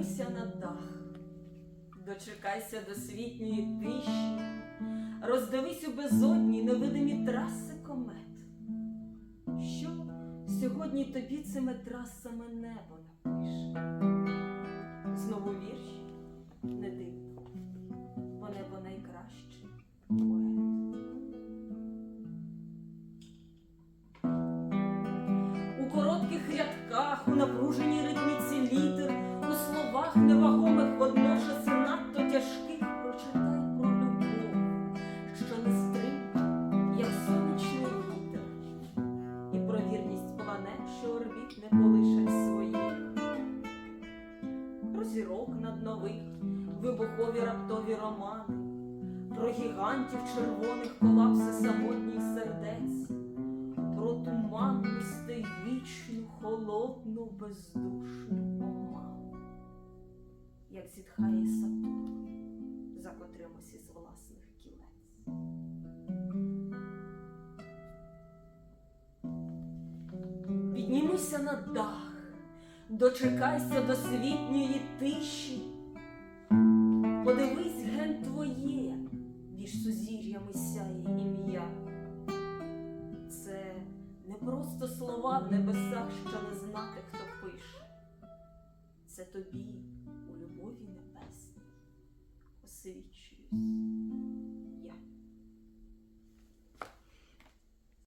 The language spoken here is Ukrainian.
Піднімися на дах, дочекайся досвітньої тиші, роздивись у безодні невидимі траси комет. Що сьогодні тобі цими трасами небо напише? Знову вірші не дивно, бо небо найкраще поет. У коротких рядках, у напруженій що орбіт не полишать своїх, про зірок над нових, вибухові раптові романи, про гігантів червоних колапси самотніх сердець. Про туманності вічну, холодну, бездушну Піднімися на дах, дочекайся досвітньої тиші, подивись ген твоє, між сузір'ями сяє ім'я. Це не просто слова в небесах, що не знати, хто пише. Це тобі у любові небесній освічуюсь.